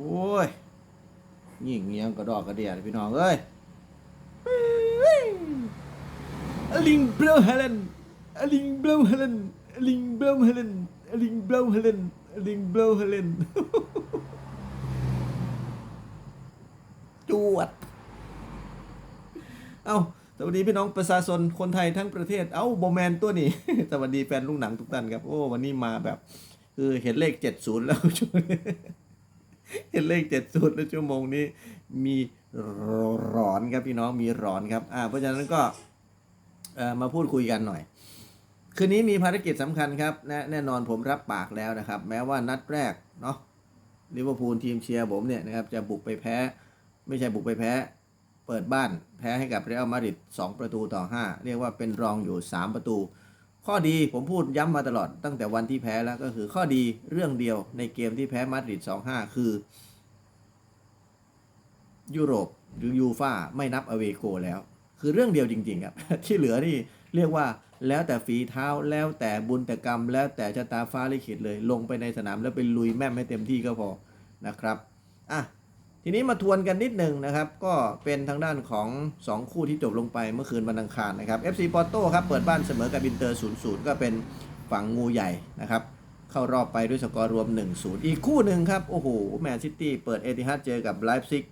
อ้ยยิ่งเงี้ยงกระดอกกระเดียดพี่น้องเอ้ยอลิงเบลเฮเลนอลิงเบลเฮเลนอลิงเบลเฮเลนอลิงเบลเฮเลนอลิงเบลเฮเลนจวด เอ้าสวัสดีพี่น้องประชาชนคนไทยทั้งประเทศ เอ้าโบแมนตัวนี้ สวัสดีแฟนลุงหนังทุกท่านครับ โอ้ วันนี้มาแบบ คือเห็นเลขเจ็ดศูนย์แล้วช่วงนี้ เลขเจ็ดศูนย์แล้วชั่วโมงนี้ มีร้อนครับพี่น้องมีร้อนครับอ่าเพราะฉะนั้นก็เอ่อมาพูดคุยกันหน่อย คืนนี้มีภารกิจสำคัญครับแน่แน่นอนผมรับปากแล้วนะครับ แม้ว่านัดแรกเนาะลิเวอร์พูลทีมเชียร์ผมเนี่ยนะครับจะบุกไปแพ้ ไม่ใช่บุกไปแพ้ เปิดบ้านแพ้ให้กับเรอัลมาดริด2ประตูต่อ 5 เรียกว่าเป็นรองอยู่ 3 ประตู ข้อดีผมพูดย้ำมาตลอดตั้งแต่วันที่แพ้แล้วก็คือข้อดีเรื่องเดียวในเกมที่แพ้มาดริด2-5 คือ ยุโรปหรือยูฟาไม่นับอเวโกแล้ว คือเรื่องเดียวจริงๆครับ ที่เหลือนี่เรียกว่าแล้วแต่ฝีเท้าแล้วแต่บุญแต่กรรม แล้วแต่ชะตาฟ้าลิขิตเลย ลงไปในสนามแล้วไปลุยแม่มให้เต็มที่ก็พอนะครับอะ ทีนี้มาทวนกันนิดหนึ่งนะครับ ก็เป็นทางด้านของ 2 คู่ที่จบลงไปเมื่อคืนวันอังคารนะครับ FC Porto ครับเปิดบ้านเสมอกับอินเตอร์ 0-0 ก็เป็นฝั่งงูใหญ่นะครับเข้ารอบไปด้วยสกอร์รวม 1-0 อีกคู่หนึ่งครับ โอ้โหแมนซิตี้เปิดเอติฮัดเจอกับไลฟ์ซิก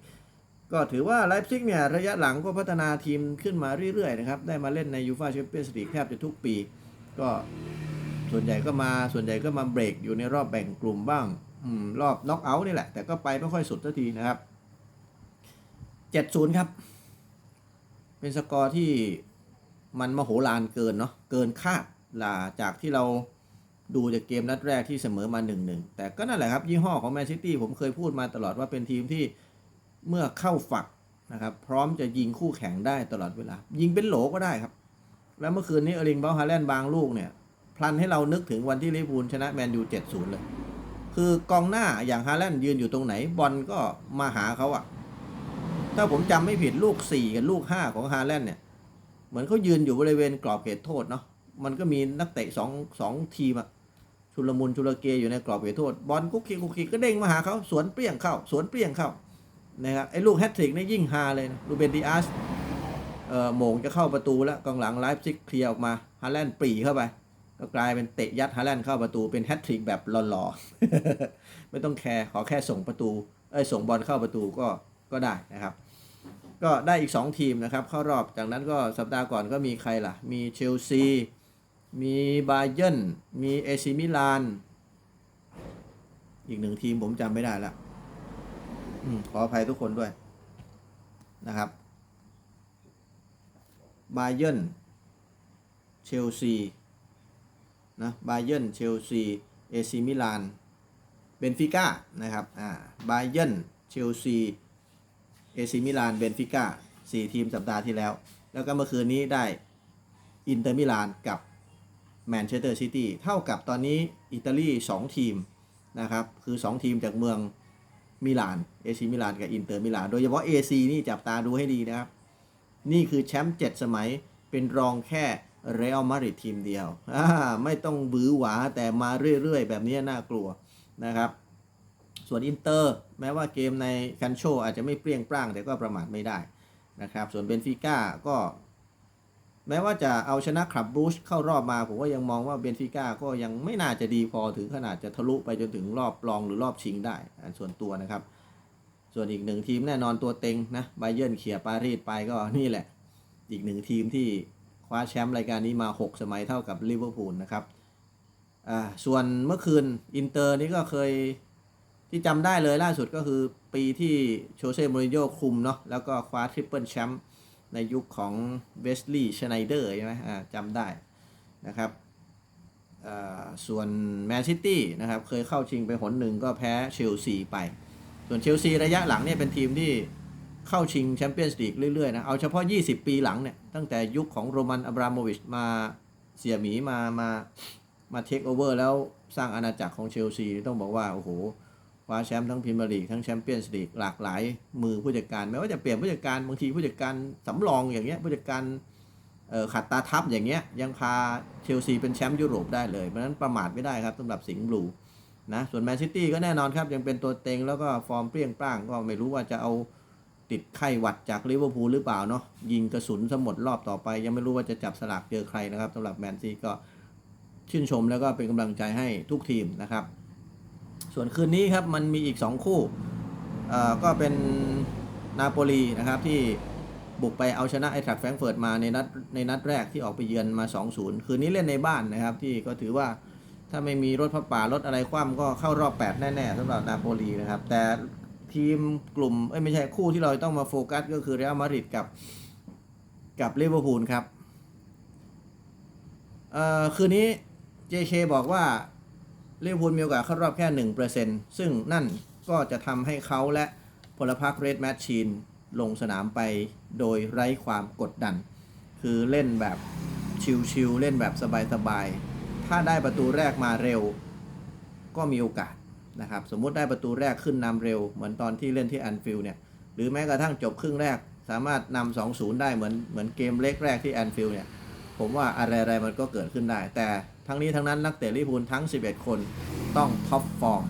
ก็ถือว่าไลฟ์ซิกเนี่ยระยะหลังก็พัฒนาทีมขึ้นมาเรื่อยๆนะครับได้มาเล่นในยูฟาแชมเปี้ยนส์ลีกแทบจะทุกปี ก็ส่วนใหญ่ก็มาส่วนใหญ่ก็มาเบรกอยู่ในรอบแบ่งกลุ่มบ้าง รอบน็อกเอาท์นี่แหละ แต่ก็ไปไม่ค่อยสุดสักทีนะครับ70ครับ เป็นสกอร์ที่มันมโหฬารเกินเนาะเกินคาดลาจากที่เราดูจากเกมนัดแรกที่เสมอมา1-1แต่ก็นั่นแหละครับ ยี่ห้อของแมนซิตี้ผมเคยพูดมาตลอดว่าเป็นทีมที่เมื่อเข้าฝักนะครับ พร้อมจะยิงคู่แข่งได้ตลอดเวลา ยิงเป็นโหลก็ได้ครับ แล้วเมื่อคืนนี้เออริงเบลฮาแลนด์บางลูกเนี่ย พลันให้เรานึกถึงวันที่ลิเวอร์พูลชนะแมนยู7-0เลย คือกองหน้าอย่างฮาแลนด์ยืนอยู่ตรงไหนบอลก็มาหาเขาอะถ้าผมจำไม่ผิดลูก 4 กับลูก 5 ของฮาแลนด์เนี่ยเหมือนเขายืนอยู่บริเวณกรอบเขตโทษเนาะมันก็มีนักเตะสองสองทีมอะชุลมุนชุลเกอยู่ในกรอบเขตโทษ บอลกุ๊กคิกกุ๊กคิกก็เด้งมาหาเขาสวนเปรี้ยงเข้า สวนเปรี้ยงเข้านะครับไอ้ลูกแฮตทริกนี่ยิ่งฮาเลยนะลูเบนดิอาสเอ่อโหมงจะเข้าประตูแล้วกองหลังไลฟ์ซิกเคลียร์ออกมาฮาแลนด์ปรีเข้าไป ก็กลายเป็นเตะยัดฮาแลนด์เข้าประตูเป็นแฮตทริกแบบหล่อๆ ไม่ต้องแคร์ขอแค่ส่งประตูเอ้ยส่งบอลเข้าประตูก็ก็ได้นะครับ ก็ได้อีก 2 ทีมนะครับ เข้ารอบจากนั้นก็สัปดาห์ก่อนก็มีใครล่ะ มีเชลซี มีบาเยิร์นมีเอซิมิลาน อีกหนึ่งทีมผมจำไม่ได้ละอืมขออภัยทุกคนด้วยนะครับบาเยิร์นเชลซี นะบาเยิร์นเชลซีเอซิมิลานเบนฟิก้านะครับอ่าบาเยิร์นเชลซีเอซิมิลานเบนฟิก้าสี่ทีมสัปดาห์ที่แล้ว แล้วก็เมื่อคืนนี้ได้อินเตอร์มิลานกับแมนเชสเตอร์ซิตี้เท่ากับตอนนี้อิตาลี 2 ทีมนะครับ คือ 2 ทีมจากเมืองมิลานเอซิมิลานกับอินเตอร์มิลานโดยเฉพาะ AC นี่จับตาดูให้ดีนะครับ นี่คือแชมป์7สมัยเป็นรองแค่ เรอัลมาดริดทีมเดียว ไม่ต้องบื้อหวาแต่มาเรื่อยๆ แบบนี้น่ากลัวนะครับ ส่วนอินเตอร์แม้ว่าเกมในคันโชอาจจะไม่เปรี้ยงปร้าง แต่ก็ประมาทไม่ได้นะครับ ส่วนเบนฟิก้าก็ แม้ว่าจะเอาชนะคลับบรูชเข้ารอบมาผมก็ยังมองว่าเบนฟิก้าก็ยังไม่น่าจะดีพอถึงขนาดจะทะลุไปจนถึงรอบรองหรือรอบชิงได้ส่วนตัวนะครับ ส่วนอีกหนึ่งทีมแน่นอนตัวเต็งนะไบเยนเขี่ยปารีสไปก็นี่แหละ อีกหนึ่งทีมที่ คว้าแชมป์รายการนี้มา 6 สมัยเท่ากับลิเวอร์พูลนะครับส่วนเมื่อคืนอินเตอร์นี่ก็เคยที่จำได้เลยล่าสุดก็คือปีที่โชเซ่มูริโญ่คุมเนาะแล้วก็คว้าทริปเปิลแชมป์ในยุคของเวสลีย์ชไนเดอร์ใช่ไหมจำได้นะครับส่วนแมนซิตี้นะครับเคยเข้าชิงไปหนหนึ่งก็แพ้เชลซีไป ส่วนเชลซีระยะหลังเนี่ยเป็นทีมที่ เข้าชิงแชมเปี้ยนส์ลีกเรื่อยๆนะ เอาเฉพาะ 20 ปีหลังเนี่ย ตั้งแต่ยุคของโรมันอับราโมวิชมาเสียหมีมามามาเทคโอเวอร์แล้วสร้างอาณาจักรของเชลซี ต้องบอกว่า โอ้โหคว้าแชมป์ทั้งพรีเมียร์ลีกทั้งแชมเปี้ยนส์ลีกหลากหลายมือผู้จัดการแม้ว่าจะเปลี่ยนผู้จัดการบางทีผู้จัดการสำรองอย่างเงี้ยผู้จัดการขัดตาทับอย่างเงี้ยยังพาเชลซีเป็นแชมป์ยุโรปได้เลย เพราะฉะนั้นประมาทไม่ได้ครับสำหรับสิงห์บลูนะส่วนแมนซิตี้ก็แน่นอนครับยังเป็นตัวเต็งแล้วก็ฟอร์มเปรี้ยงปร้างก็ไม่รู้ว่าจะเอา ติดไข้หวัดจากลิเวอร์พูลหรือเปล่าเนาะยิงกระสุนสมดรอบต่อไป ยังไม่รู้ว่าจะจับสลากเจอใครนะครับสำหรับแมนซีก็ชื่นชมแล้วก็เป็นกำลังใจให้ทุกทีมนะครับ ส่วนคืนนี้ครับมันมีอีก 2 คู่อ่อก็เป็นนาโปลีนะครับที่บุกไปเอาชนะไอทรักแฟรงเฟิร์ตมาในนัดในนัดแรกที่ออกไปเยือนมา 2-0 คืนนี้เล่นในบ้านนะครับ ที่ก็ถือว่าถ้าไม่มีรถพับป่ารถอะไรคว่ำก็เข้ารอบ 8 แน่ ๆสำหรับนาโปลีนะครับ แต่ ทีมกลุ่มเอ้ยไม่ใช่คู่ที่เราต้องมาโฟกัสก็คือเรอัลมาดริดกับกับลิเวอร์พูลครับเอ่อคืนนี้ JK บอกว่าลิเวอร์พูลมีโอกาสเข้ารอบแค่ 1%ซึ่งนั่นก็จะทำให้เขาและพลพรรคเรดแมชชีนลงสนามไปโดยไร้ความกดดัน คือเล่นแบบชิลๆเล่นแบบสบายๆ ถ้าได้ประตูแรกมาเร็ว ก็มีโอกาส นะครับสมมุติได้ประตูแรกขึ้นนำเร็ว เหมือนตอนที่เล่นที่แอนฟิลด์เนี่ยหรือแม้กระทั่งจบครึ่งแรก สามารถนำ2-0 ได้เหมือนเหมือนเกมเล็กแรกที่แอนฟิลด์เนี่ยผมว่าอะไรๆมันก็เกิดขึ้นได้ แต่ทั้งนี้ทั้งนั้นนักเตะลิพูลทั้ง 11 คนต้องท็อปฟอร์ม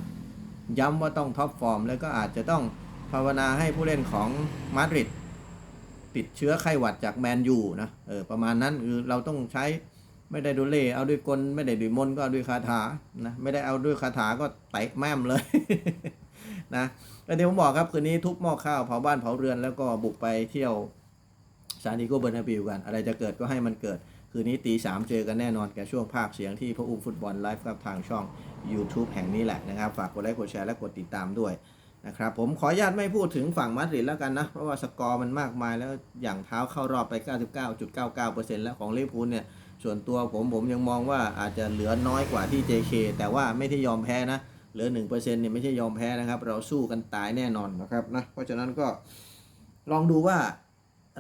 ย้ำว่าต้องท็อปฟอร์มแล้วก็อาจจะต้องภาวนาให้ผู้เล่นของมาดริดติดเชื้อไข้หวัดจากแมนยูนะเออประมาณนั้นคือเราต้องใช้ ไม่ได้ด้วยเล่เอาด้วยกลไม่ได้ด้วยมนก็เอาด้วยคาถานะไม่ได้เอาด้วยคาถาก็เตะแม่มเลยนะแล้วเดี๋ยวผมบอกครับคืนนี้ทุบหม้อข้าวเผาบ้านเผาเรือนแล้วก็บุกไปเที่ยวซานดิโกเบอร์นาบิวกัน อะไรจะเกิดก็ให้มันเกิด คืนนี้ตีสามเจอกันแน่นอนแกช่วงภาคเสียงที่พระอุ้มฟุตบอลไลฟ์ครับทางช่อง YouTube แห่งนี้แหละนะครับ ฝากกดไลค์กดแชร์และกดติดตามด้วยนะครับผมขออนุญาตไม่พูดถึงฝั่งมาดริดแล้วกันนะ เพราะว่าสกอร์มันมากมายแล้วอย่างเท้าเข้ารอบไป 99.99%แล้วของลิเวอร์พูลเนี่ย ส่วนตัวผมผมยังมองว่าอาจจะเหลือน้อยกว่าที่ JK แต่ว่าไม่ที่ยอมแพ้นะ เหลือ 1%เนี่ยไม่ใช่ยอมแพ้นะครับ เราสู้กันตายแน่นอนนะครับนะ เพราะฉะนั้นก็ลองดูว่า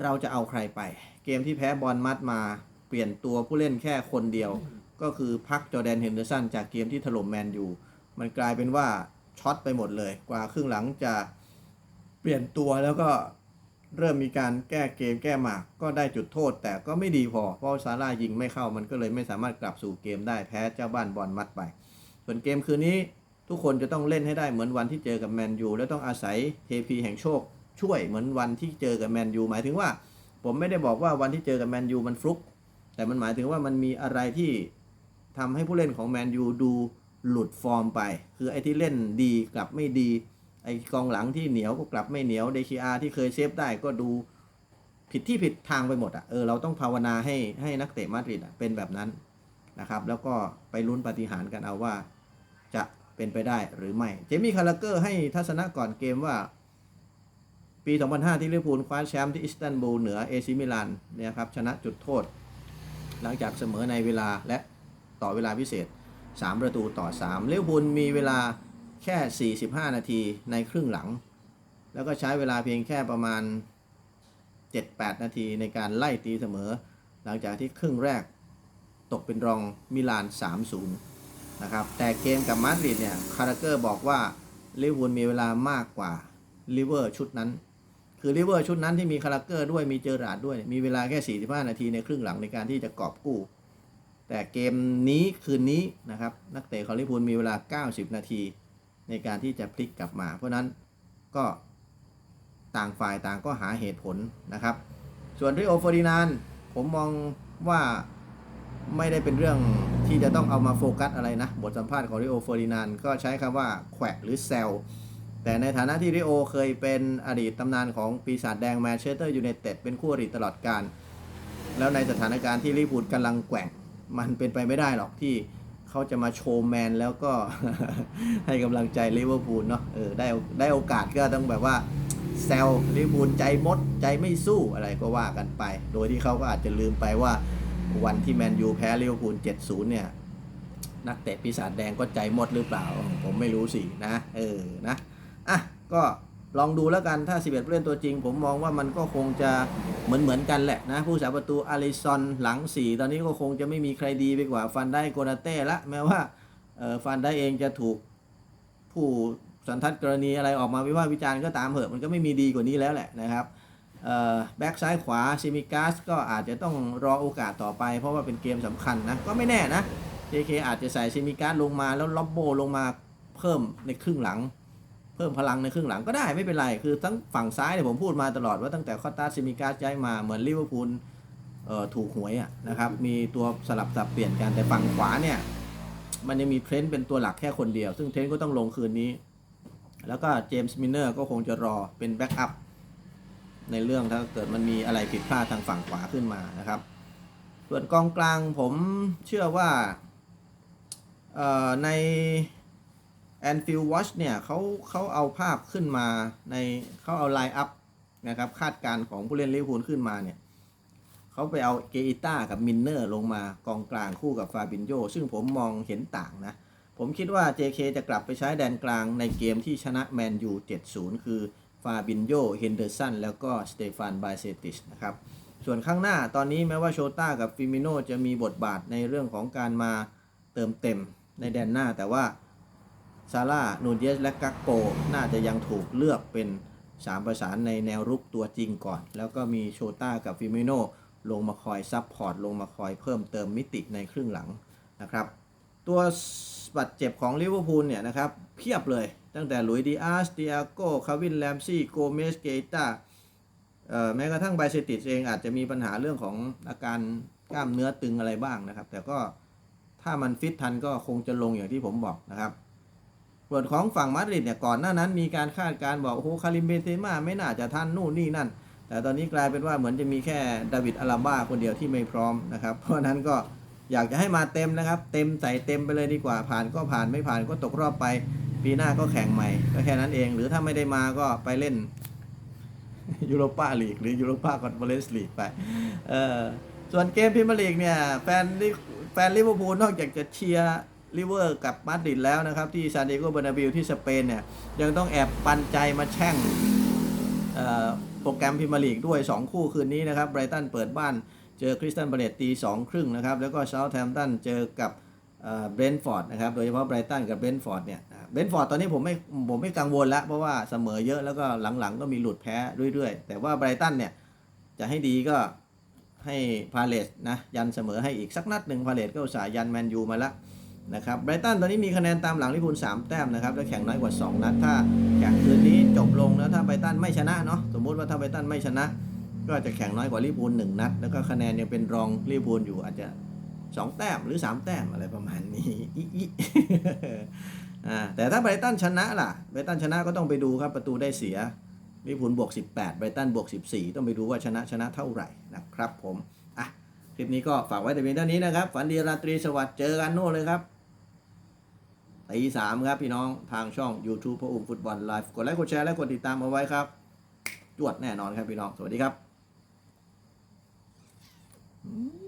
เราจะเอาใครไป เกมที่แพ้บอลมัดมาเปลี่ยนตัวผู้เล่นแค่คนเดียว ก็คือพักจอแดนเฮนเดอร์สันจากเกมที่ถล่มแมนยูมันกลายเป็นว่าช็อตไปหมดเลย กว่าครึ่งหลังจะเปลี่ยนตัวแล้วก็ เริ่มมีการแก้เกมแก้หมากก็ได้จุดโทษ แต่ก็ไม่ดีพอ เพราะซาร่ายิงไม่เข้ามันก็เลยไม่สามารถกลับสู่เกมได้แพ้เจ้าบ้านบอลมัดไป ส่วนเกมคืนนี้ทุกคนจะต้องเล่นให้ได้เหมือนวันที่เจอกับแมนยูแล้วต้องอาศัยเทพีแห่งโชค ช่วยเหมือนวันที่เจอกับแมนยูหมายถึงว่า ผมไม่ได้บอกว่าวันที่เจอกับแมนยูมันฟลุก แต่มันหมายถึงว่ามันมีอะไรที่ทำให้ผู้เล่นของแมนยูดูหลุดฟอร์มไป คือไอ้ที่เล่นดีกลับไม่ดี ไอกองหลังที่เหนียวก็กลับไม่เหนียวเดคีอาที่เคยเซฟได้ก็ดูผิดที่ผิดทางไปหมดอะเออเราต้องภาวนาให้ให้นักเตะมาดริดเป็นแบบนั้นนะครับ แล้วก็ไปลุ้นปฏิหารกันเอาว่าจะเป็นไปได้หรือไม่ เจมี่คาราเกอร์ให้ทัศนะก่อนเกมว่า ปี 2005 ที่ลิเวอร์พูลคว้าแชมป์ที่อิสตันบูลเหนือเอซิมิลานเนี่ยครับชนะจุดโทษ หลังจากเสมอในเวลาและต่อเวลาพิเศษ 3 ประตูต่อ 3ลิเวอร์พูลมีเวลา แค่ 45 นาทีในครึ่งหลัง แล้วก็ใช้เวลาเพียงแค่ประมาณ 7-8 นาทีในการไล่ตีเสมอ หลังจากที่ครึ่งแรกตกเป็นรองมิลาน 3-0 นะครับ แต่เกมกับมาดริดเนี่ย คาราเกอร์บอกว่าลิเวอร์พูลมีเวลามากกว่าลิเวอร์ชุดนั้น คือลิเวอร์ชุดนั้นที่มีคาราเกอร์ด้วยมีเจอราร์ดด้วย มีเวลาแค่ 45 นาทีในครึ่งหลังในการที่จะกอบกู้ แต่เกมนี้คืนนี้นะครับ นักเตะของลิเวอร์พูลมีเวลา 90 นาที ในการที่จะพลิกกลับมา เพราะนั้นก็ต่างฝ่ายต่างก็หาเหตุผลนะครับ ส่วนริโอเฟอร์ดินานผมมองว่าไม่ได้เป็นเรื่องที่จะต้องเอามาโฟกัสอะไรนะ บทสัมภาษณ์ของริโอเฟอร์ดินานก็ใช้คำว่าแขวะหรือแซลแต่ในฐานะที่ริโอเคยเป็นอดีตตำนานของปีศาจแดงแมนเชสเตอร์ยูไนเต็ดเป็นคู่อริตลอดการ แล้วในสถานการณ์ที่ลิเวอร์พูลกำลังแกว่ง มันเป็นไปไม่ได้หรอกที่ เขาจะมาโชว์แมนแล้วก็ให้กำลังใจลิเวอร์พูลเนาะเออได้ได้โอกาสก็ต้องแบบว่าแซลลิเวอร์พูลใจมดใจไม่สู้อะไรก็ว่ากันไป โดยที่เขาก็อาจจะลืมไปว่าวันที่แมนยูแพ้ลิเวอร์พูล7-0 เนี่ย นักเตะปีศาจแดงก็ใจหมดหรือเปล่า ผมไม่รู้สินะ เออนะ อะ ก็ ลองดูแล้วกันถ้า 11ผู้เล่นตัวจริง ผมมองว่ามันก็คงจะเหมือนเหมือนกันแหละนะผู้สาประตูอาริซอนหลัง 4 ตอนนี้ก็คงจะไม่มีใครดีไปกว่าฟันได้โกนาเต้ละแม้ว่าฟันได้เองจะถูกผู้สันทัดกรณีอะไรออกมาวิพากษ์วิจารณ์ก็ตามเหอะมันก็ไม่มีดีกว่านี้แล้วแหละนะครับแบ็กซ้ายขวาซิมิกาสก็อาจจะต้องรอโอกาสต่อไป เพราะว่าเป็นเกมสำคัญนะก็ไม่แน่นะ JK อาจจะใส่ซิมิกาสลงมาแล้วล็อบโบลงมาเพิ่มในครึ่งหลัง เพิ่มพลังในครึ่งหลังก็ได้ไม่เป็นไร คือทั้งฝั่งซ้ายเนี่ยผมพูดมาตลอดว่าตั้งแต่คอตตาซิมิกาสย้ายมาเหมือนลิเวอร์พูลถูกหวยอะนะครับมีตัวสลับสับเปลี่ยนกันแต่ฝั่งขวาเนี่ยมันยังมีเทรนต์เป็นตัวหลักแค่คนเดียว ซึ่งเทรนต์ก็ต้องลงคืนนี้ แล้วก็เจมส์มินเนอร์ก็คงจะรอเป็นแบ็กอัพในเรื่องถ้าเกิดมันมีอะไรผิดพลาดทางฝั่งขวาขึ้นมานะครับ ส่วนกองกลางผมเชื่อว่าใน เอ่อใน Anfield Watch เนี่ยเขาเขาเอาภาพขึ้นมาในเขาเอาไลน์อัพนะครับคาดการณ์ของผู้เล่นลิเวอร์พูลขึ้นมาเนี่ยเขาไปเอาเกอิต้ากับมินเนอร์ลงมากองกลางคู่กับฟาบินโยซึ่งผมมองเห็นต่างนะ ผมคิดว่า JK จะกลับไปใช้แดนกลางในเกมที่ชนะแมนยู7-0 คือฟาบินโยเฮนเดอร์สันแล้วก็สเตฟานไบเซติชนะครับส่วนข้างหน้าตอนนี้แม้ว่าโชต้ากับฟิมิโนจะมีบทบาทในเรื่องของการมาเติมเต็มในแดนหน้าแต่ว่า ซาร่านูนเยสและกักโปน่าจะยังถูกเลือกเป็น3ประสานในแนวรุกตัวจริงก่อน แล้วก็มีโชต้ากับฟิมิโนลงมาคอยซับพอร์ต ลงมาคอยเพิ่มเติมมิติในครึ่งหลังนะครับ ตัวบาดเจ็บของลิเวอร์พูลเนี่ยนะครับเพียบเลย ตั้งแต่หลุยดีอาร์สเตียโกคาวินแลมซี่โกเมสเกตาแม้กระทั่งไบเซติสเองอาจจะมีปัญหาเรื่องของอาการกล้ามเนื้อตึงอะไรบ้างนะครับ แต่ก็ถ้ามันฟิตทันก็คงจะลงอย่างที่ผมบอกนะครับ ส่วนของฝั่งมาดริดเนี่ยก่อนหน้านั้นมีการคาดการ์บอกโอ้โหคาริมเบนเซม่าไม่น่าจะทันนู่นนี่นั่น แต่ตอนนี้กลายเป็นว่าเหมือนจะมีแค่ดาวิดอาราบ้าคนเดียวที่ไม่พร้อมนะครับ เพราะนั้นก็อยากจะให้มาเต็มนะครับ เต็มใส่เต็มไปเลยดีกว่าผ่านก็ผ่านไม่ผ่านก็ตกรอบไป ปีหน้าก็แข่งใหม่ก็แค่นั้นเอง หรือถ้าไม่ได้มาก็ไปเล่นยูโรปาลีกหรือยูโรปาคอนเฟอเรนซ์ลีกไปเออส่วนเกมพรีเมลีกเนี่ยแฟนลิแฟนลิเวอร์พูลนอกจากจะเชียร์ ลิเวอร์กับมาดริดแล้วนะครับ ที่ซานดิเอโกเบอร์นาบิลที่สเปนเนี่ยยังต้องแอบปันใจมาแช่งโปรแกรมพรีเมียร์ลีกด้วย 2 คู่คืนนี้นะครับไบรตันเปิดบ้านเจอคริสตันบเลตตีสองครึ่งนะครับ แล้วก็เซาท์แฮมป์ตันเจอกับเบรนฟอร์ดนะครับ โดยเฉพาะไบรตันกับเบรนฟอร์ดเนี่ยเบรนฟอร์ดตอนนี้ผมไม่ผมไม่กังวลแล้ว เพราะว่าเสมอเยอะแล้วก็หลังๆ ก็มีหลุดแพ้เรื่อยๆ แต่ว่าไบรตันเนี่ยจะให้ดีก็ให้พาเลสนะยันเสมอให้อีกสักนัดหนึ่งพาเลสก็อุตส่าห์ยันแมนยูมาแล้ว นะครับไบรตันตอนนี้มีคะแนนตามหลังลิเวอร์พูล3แต้มนะครับและแข่งน้อยกว่า 2 นัด ถ้าแข่งคืนนี้จบลงแล้วถ้าไบรตันไม่ชนะเนาะสมมติว่าถ้าไบรตันไม่ชนะ ก็จะแข่งน้อยกว่าลิเวอร์พูลหนึ่งนัด แล้วก็คะแนนยังเป็นรองลิเวอร์พูลอยู่อาจจะ 2 แต้มหรือ 3 แต้มอะไรประมาณนี้อิอิอ่าแต่ถ้าไบรตันชนะล่ะไบรตันชนะก็ต้องไปดูครับประตูได้เสียลิเวอร์พูลบวก18ไบรตันบวก14 ต้องไปดูว่าชนะชนะเท่าไหร่นะครับผมอะคลิปนี้ก็ฝากไว้แต่เพียงเท่านี้นะครับฝันดีราตรีสวัสดิ์เจอกันโน่นเลยครับ ตีสามครับพี่น้องทางช่อง YouTube พระอุ้มฟุตบอลไลฟ์กดไลค์กดแชร์และกดติดตามเอาไว้ครับ จวดแน่นอนครับพี่น้อง สวัสดีครับ